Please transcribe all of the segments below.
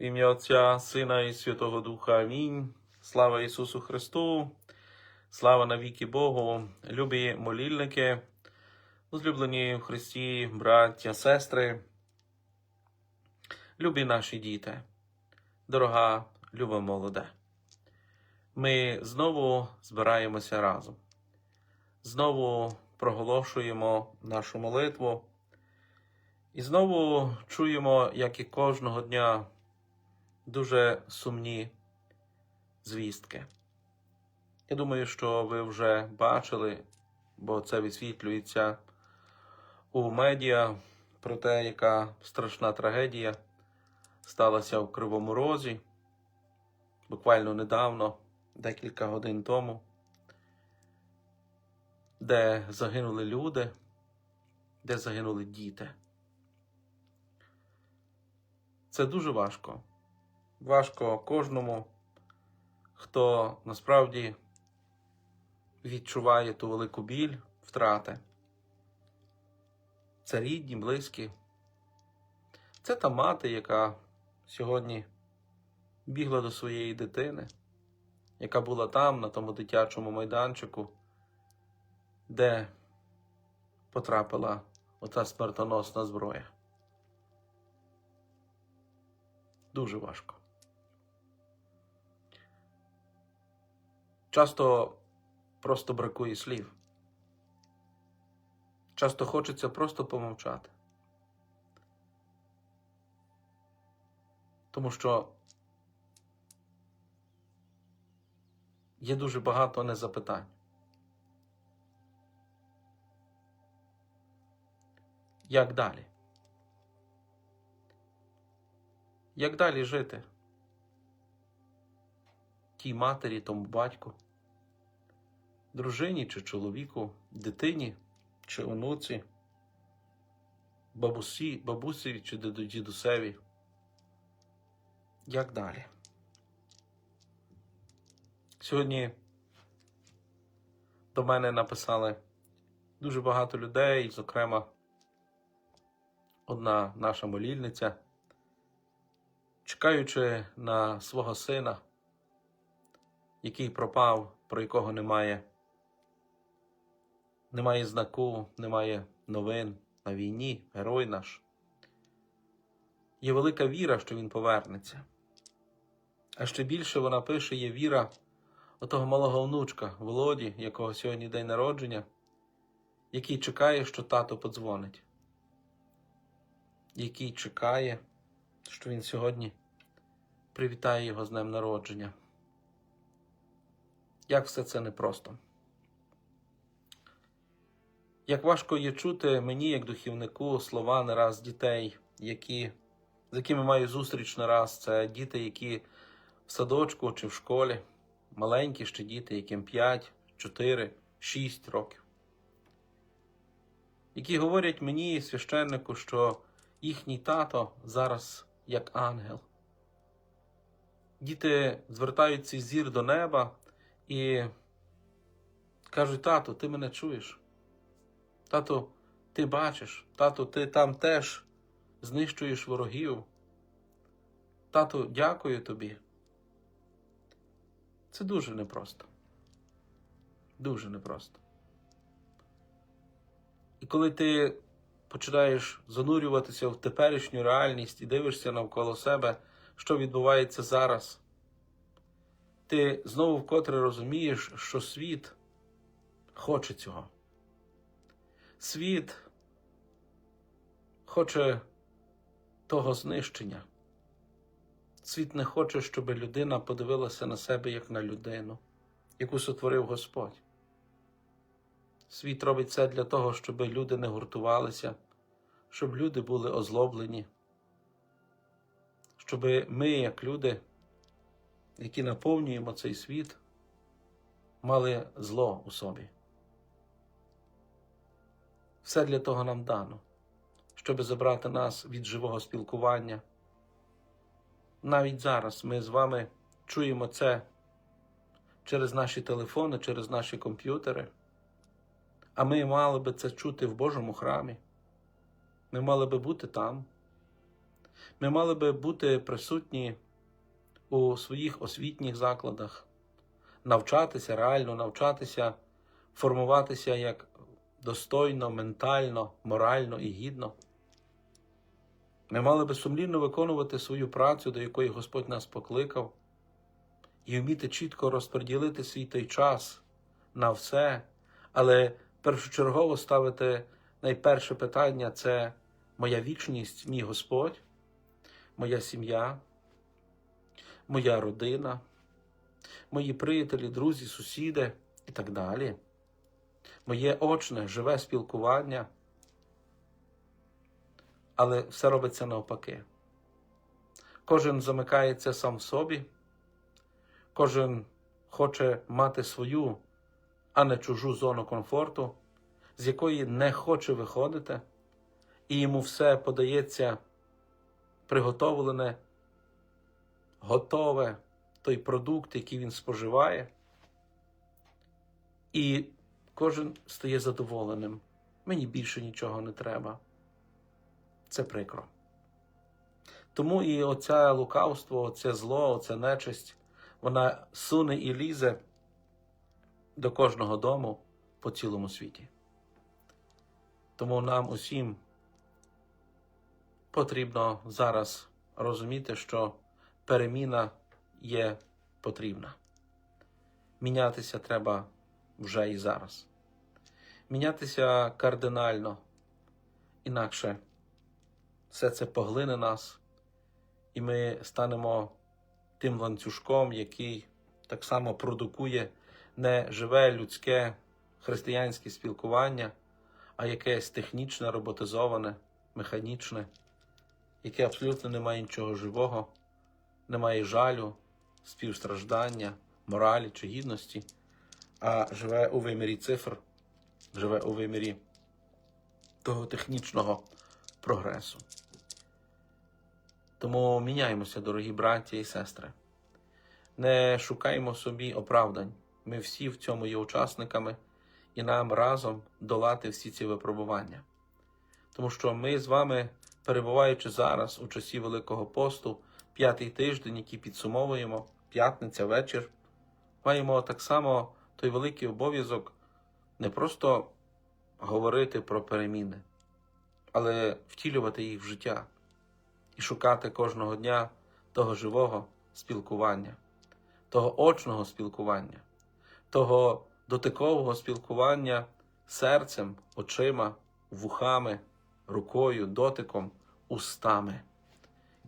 Ім'я Отця, Сина і Святого Духа. Амінь. Слава Ісусу Христу, слава навіки Богу, любі молільники, возлюблені в Христі, браття, сестри, любі наші діти, дорога, люба молоде. Ми знову збираємося разом, знову проголошуємо нашу молитву. І знову чуємо, як і кожного дня, дуже сумні звістки. Я думаю, що ви вже бачили, бо це висвітлюється у медіа про те, яка страшна трагедія сталася у Кривому Розі буквально недавно, декілька годин тому, де загинули люди, де загинули діти. Це дуже важко. Важко кожному, хто насправді відчуває ту велику біль втрати. Це рідні, близькі. Це та мати, яка сьогодні бігла до своєї дитини, яка була там, на тому дитячому майданчику, де потрапила ота смертоносна зброя. Дуже важко. Часто просто бракує слів. Часто хочеться просто помовчати. Тому що є дуже багато незапитань. Як далі? Як далі жити? Тій матері, тому батьку, дружині чи чоловіку, дитині чи онуці, бабусі, бабусі чи діду- дідусеві. Як далі? Сьогодні до мене написали дуже багато людей, зокрема, одна наша молільниця чекаючи на свого сина, який пропав, про якого немає, немає знаку, немає новин на війні, герой наш. Є велика віра, що він повернеться. А ще більше вона пише: є віра отого малого внучка Володі, якого сьогодні день народження, який чекає, що тато подзвонить, який чекає, що він сьогодні привітає його з днем народження. Як все це непросто. Як важко є чути мені, як духівнику, слова не раз дітей, які, з якими маю зустріч не раз, це діти, які в садочку чи в школі, маленькі ще діти, яким 5, 4, 6 років, які говорять мені, священнику, що їхній тато зараз як ангел. Діти звертають цей зір до неба і кажуть: тату, ти мене чуєш? Тату, ти бачиш, тату, ти там теж знищуєш ворогів. Тату, дякую тобі. Це дуже непросто. Дуже непросто. І коли ти починаєш занурюватися в теперішню реальність і дивишся навколо себе, що відбувається зараз, ти знову вкотре розумієш, що світ хоче цього. Світ хоче того знищення. Світ не хоче, щоб людина подивилася на себе як на людину, яку сотворив Господь. Світ робить це для того, щоб люди не гуртувалися, щоб люди були озлоблені, щоб ми, як люди, які наповнюємо цей світ, мали зло у собі. Все для того нам дано, щоб забрати нас від живого спілкування. Навіть зараз ми з вами чуємо це через наші телефони, через наші комп'ютери. А ми мали би це чути в Божому храмі. Ми мали би бути там. Ми мали би бути присутні у своїх освітніх закладах, навчатися, реально навчатися, формуватися як достойно, ментально, морально і гідно. Ми мали би сумлінно виконувати свою працю, до якої Господь нас покликав, і вміти чітко розподілити свій той час на все, але першочергово ставити найперше питання це моя вічність, мій Господь, моя сім'я, моя родина, мої приятелі, друзі, сусіди і так далі. Моє очне, живе спілкування. Але все робиться навпаки. Кожен замикається сам в собі, кожен хоче мати свою, а не чужу зону комфорту, з якої не хоче виходити, і йому все подається приготовлене, готове той продукт, який він споживає, і кожен стає задоволеним. Мені більше нічого не треба. Це прикро. Тому і оце лукавство, оце зло, оця нечисть, вона суне і лізе до кожного дому по цілому світі. Тому нам усім потрібно зараз розуміти, що переміна є потрібна. Мінятися треба вже і зараз. Мінятися кардинально, інакше все це поглине нас, і ми станемо тим ланцюжком, який так само продукує не живе людське християнське спілкування, а якесь технічне, роботизоване, механічне, яке абсолютно не має нічого живого, не має жалю, співстраждання, моралі чи гідності, а живе у вимірі цифр, живе у вимірі того технічного прогресу. Тому міняємося, дорогі браті і сестри. Не шукаємо собі оправдань. Ми всі в цьому є учасниками, і нам разом долати всі ці випробування. Тому що ми з вами, перебуваючи зараз у часі Великого посту, п'ятий тиждень, який підсумовуємо, п'ятниця вечір, маємо так само той великий обов'язок не просто говорити про переміни, але втілювати їх в життя і шукати кожного дня того живого спілкування, того очного спілкування, того дотикового спілкування серцем, очима, вухами, рукою, дотиком, устами.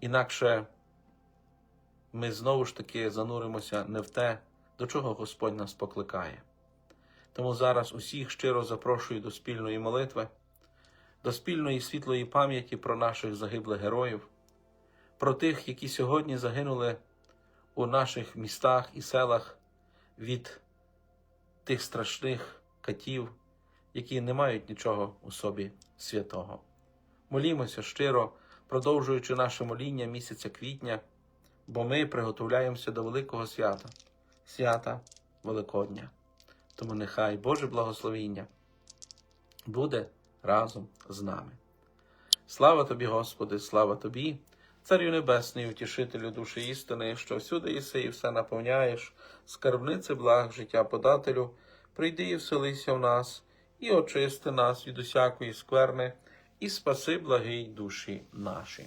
Інакше ми знову ж таки зануримося не в те, до чого Господь нас покликає. Тому зараз усіх щиро запрошую до спільної молитви, до спільної світлої пам'яті про наших загиблих героїв, про тих, які сьогодні загинули у наших містах і селах від тих страшних катів, які не мають нічого у собі святого. Молімося щиро, продовжуючи наше моління місяця квітня, бо ми приготовляємося до великого свята, свята Великодня. Тому нехай Боже благословіння буде разом з нами. Слава тобі, Господи, слава тобі, Царю Небесний, утішителю душі істини, що всюди єси і все наповняєш, скарбнице благ життя подателю, прийди і вселися в нас, і очисти нас від усякої скверни, і спаси благий душі наші.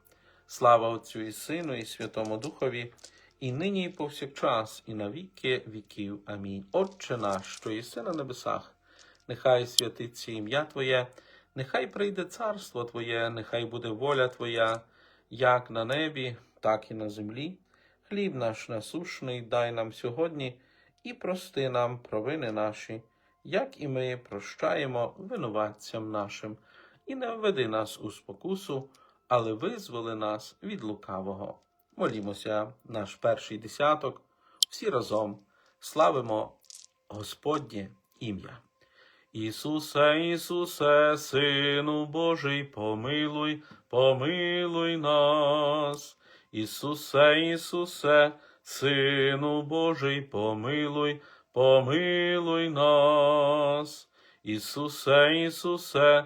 Слава Отцю і Сину, і Святому Духові, і нині, і повсякчас, і на віки віків. Амінь. Отче наш, що єси на небесах, нехай святиться ім'я Твоє, нехай прийде царство Твоє, нехай буде воля Твоя, як на небі, так і на землі. Хліб наш насушний дай нам сьогодні і прости нам провини наші, як і ми прощаємо винуватцям нашим, і не введи нас у спокусу, але визволи нас від лукавого. Молімося, наш перший десяток, всі разом славимо Господнє ім'я. Ісусе, Ісусе, Сину Божий, помилуй, помилуй нас. Ісусе, Ісусе, Сину Божий, помилуй, помилуй нас. Ісусе, Ісусе,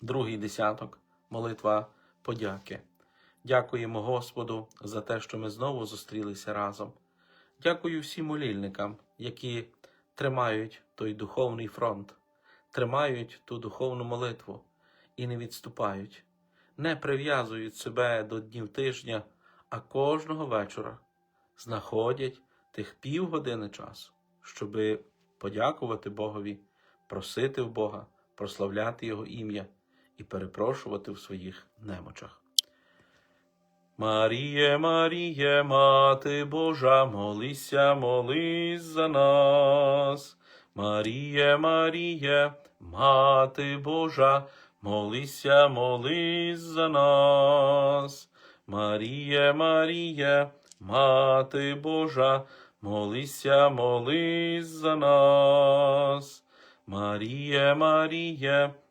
другий десяток, молитва подяки. Дякуємо Господу за те, що ми знову зустрілися разом. Дякую всім молільникам, які тримають той духовний фронт, тримають ту духовну молитву і не відступають, не прив'язують себе до днів тижня, а кожного вечора знаходять тих півгодини часу, щоби подякувати Богові, просити в Бога, прославляти Його ім'я і перепрошувати в своїх немочах. Маріє, Маріє, Мати Божа, молися, молись за нас. Маріє, Маріє, Мати Божа, молися, молись за нас. Марія, Марія, Мати Божа, молися, молись за нас. Марія, Марія,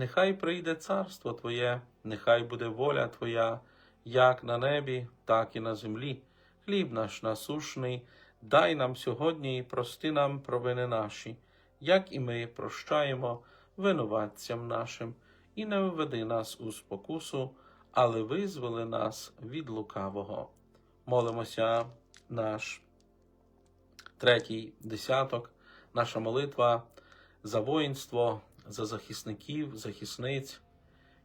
нехай прийде царство Твоє, нехай буде воля Твоя, як на небі, так і на землі. Хліб наш насушний, дай нам сьогодні і прости нам провини наші, як і ми прощаємо винуватцям нашим, і не введи нас у спокусу, але визволи нас від лукавого. Молимося наш третій десяток, наша молитва за воїнство, за захисників, захисниць,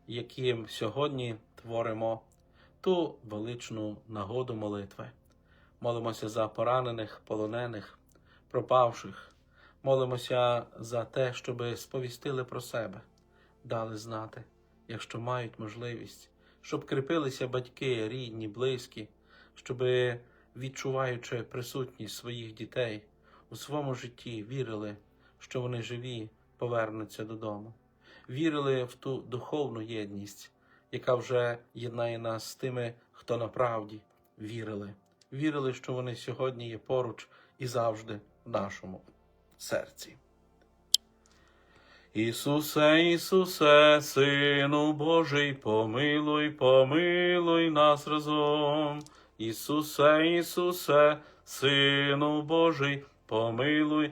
яким сьогодні творимо ту величну нагоду молитви. Молимося за поранених, полонених, пропавших. Молимося за те, щоб сповістили про себе, дали знати, якщо мають можливість, щоб кріпилися батьки, рідні, близькі, щоб, відчуваючи присутність своїх дітей у своєму житті, вірили, що вони живі, повернуться додому, вірили в ту духовну єдність, яка вже єднає нас з тими, хто на правді вірили, вірили, що вони сьогодні є поруч і завжди в нашому серці. Ісусе, Ісусе, Сину Божий, помилуй, помилуй нас разом. Ісусе, Ісусе, Сину Божий, помилуй,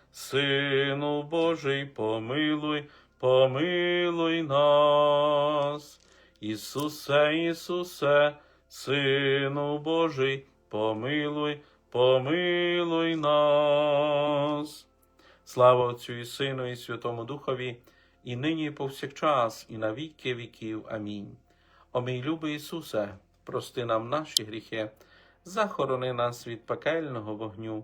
Сину Божий, помилуй, помилуй нас. Ісусе, Ісусе, Сину Божий, помилуй, помилуй нас. Слава Отцю і Сину, і Святому Духові, і нині, і повсякчас, і на віки віків. Амінь. О мій любий Ісусе, прости нам наші гріхи, захорони нас від пекельного вогню,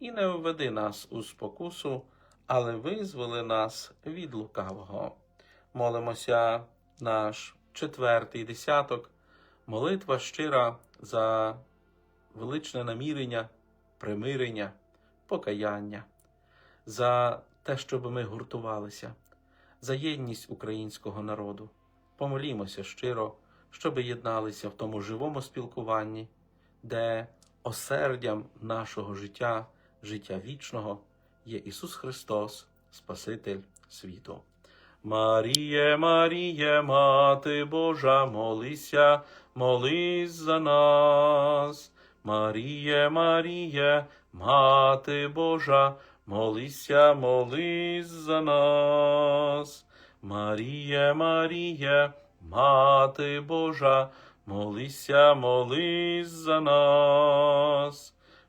і не введи нас у спокусу, але визволи нас від лукавого. Молимося наш четвертий десяток, молитва щира за величне намірення, примирення, покаяння, за те, щоб ми гуртувалися, за єдність українського народу. Помолімося щиро, щоб єдналися в тому живому спілкуванні, де осердям нашого життя, життя вічного, є Ісус Христос, Спаситель світу. Маріє, Маріє, Мати Божа, молися, молись за нас. Маріє, Маріє, Мати Божа, молися, молись за нас. Маріє, Маріє, Мати Божа, молися, молись за нас.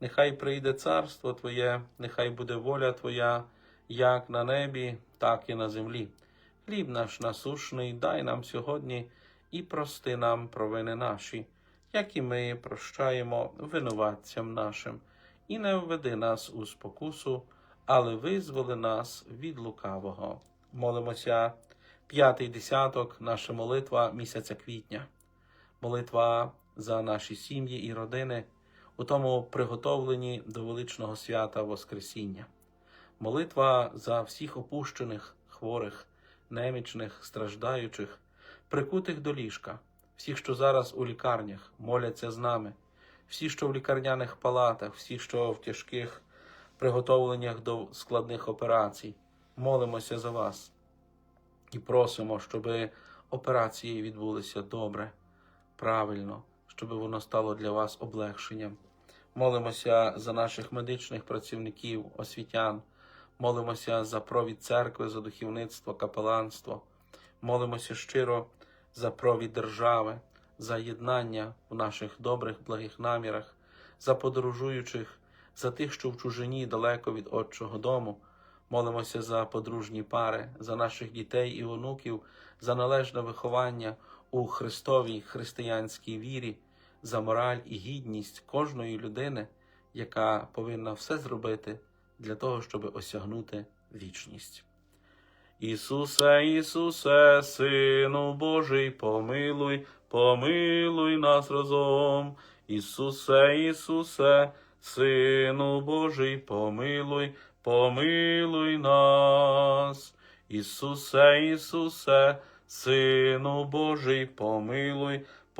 нехай прийде царство Твоє, нехай буде воля Твоя, як на небі, так і на землі. Хліб наш насушний дай нам сьогодні і прости нам провини наші, як і ми прощаємо винуватцям нашим, і не введи нас у спокусу, але визволи нас від лукавого. Молимося, п'ятий десяток, наша молитва місяця квітня, молитва за наші сім'ї і родини, у тому приготовленні до величного свята Воскресіння, молитва за всіх опущених, хворих, немічних, страждаючих, прикутих до ліжка, всіх, що зараз у лікарнях, моляться з нами, всі, що в лікарняних палатах, всі, що в тяжких приготовленнях до складних операцій. Молимося за вас і просимо, щоб операції відбулися добре, правильно, щоб воно стало для вас облегшенням. Молимося за наших медичних працівників, освітян, молимося за провід церкви, за духовництво, капеланство, молимося щиро за провід держави, за єднання в наших добрих, благих намірах, за подорожуючих, за тих, що в чужині далеко від Отчого дому. Молимося за подружні пари, за наших дітей і онуків, за належне виховання у Христовій християнській вірі, за мораль і гідність кожної людини, яка повинна все зробити для того, щоб осягнути вічність. Ісусе, Ісусе, Сину Божий, помилуй, помилуй нас разом. Ісусе, Ісусе, Сину Божий, помилуй, помилуй нас. Ісусе, Ісусе, Сину Божий, помилуй,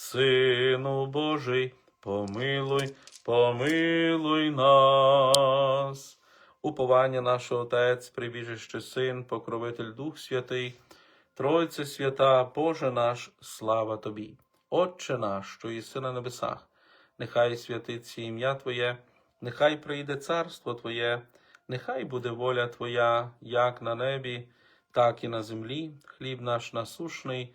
Сину Божий, помилуй, помилуй нас. Уповання наше Отець, прибіжище Син, покровитель Дух Святий, Тройце свята, Боже наш, слава Тобі. Отче наш, що єси на небесах, нехай святиться ім'я Твоє, нехай прийде царство Твоє, нехай буде воля Твоя, як на небі, так і на землі. Хліб наш насушний,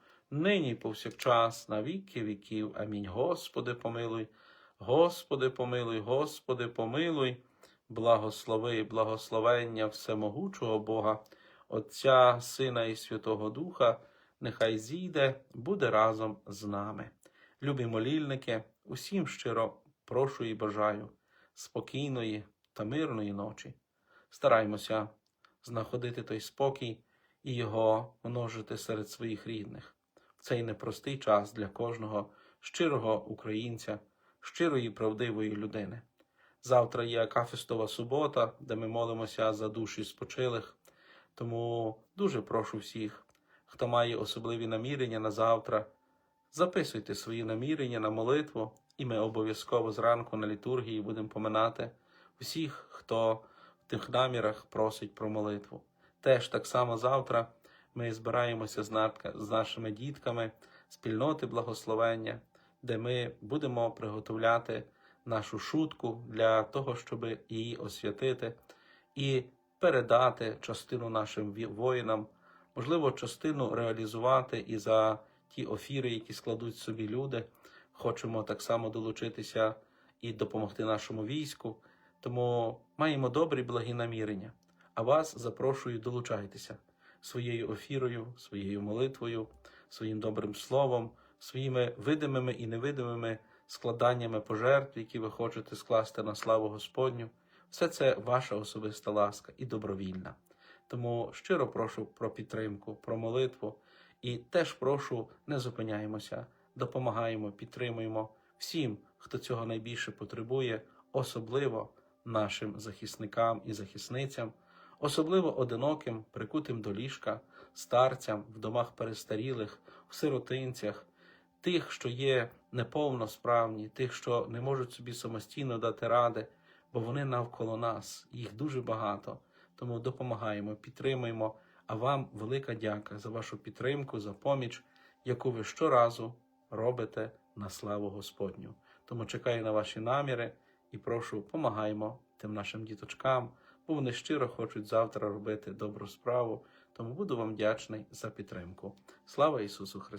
нині повсякчас, на віки віків. Амінь. Господи, помилуй, Господи, помилуй, Господи, помилуй, благослови благословення всемогучого Бога, Отця, Сина і Святого Духа, нехай зійде, буде разом з нами. Любі молільники, усім щиро прошу і бажаю спокійної та мирної ночі. Стараймося знаходити той спокій і його множити серед своїх рідних. Цей непростий час для кожного щирого українця, щирої правдивої людини. Завтра є Акафістова субота, де ми молимося за душі спочилих. Тому дуже прошу всіх, хто має особливі намірення на завтра, записуйте свої намірення на молитву, і ми обов'язково зранку на літургії будемо поминати всіх, хто в тих намірах просить про молитву. Теж так само завтра ми збираємося з нашими дітками спільноти благословення, де ми будемо приготовляти нашу шутку для того, щоб її освятити і передати частину нашим воїнам, можливо, частину реалізувати і за ті офіри, які складуть собі люди. Хочемо так само долучитися і допомогти нашому війську. Тому маємо добрі благі намірення. А вас запрошую, долучайтеся своєю офірою, своєю молитвою, своїм добрим словом, своїми видимими і невидимими складаннями пожертв, які ви хочете скласти на славу Господню. Все це ваша особиста ласка і добровільна. Тому щиро прошу про підтримку, про молитву і теж прошу, не зупиняємося, допомагаємо, підтримуємо всім, хто цього найбільше потребує, особливо нашим захисникам і захисницям, особливо одиноким, прикутим до ліжка, старцям в домах перестарілих, в сиротинцях, тих, що є неповносправні, тих, що не можуть собі самостійно дати ради, бо вони навколо нас, їх дуже багато. Тому допомагаємо, підтримуємо. А вам велика дяка за вашу підтримку, за поміч, яку ви щоразу робите на славу Господню. Тому чекаю на ваші наміри і прошу, помагаймо тим нашим діточкам, бо вони щиро хочуть завтра робити добру справу. Тому буду вам вдячний за підтримку. Слава Ісусу Христу!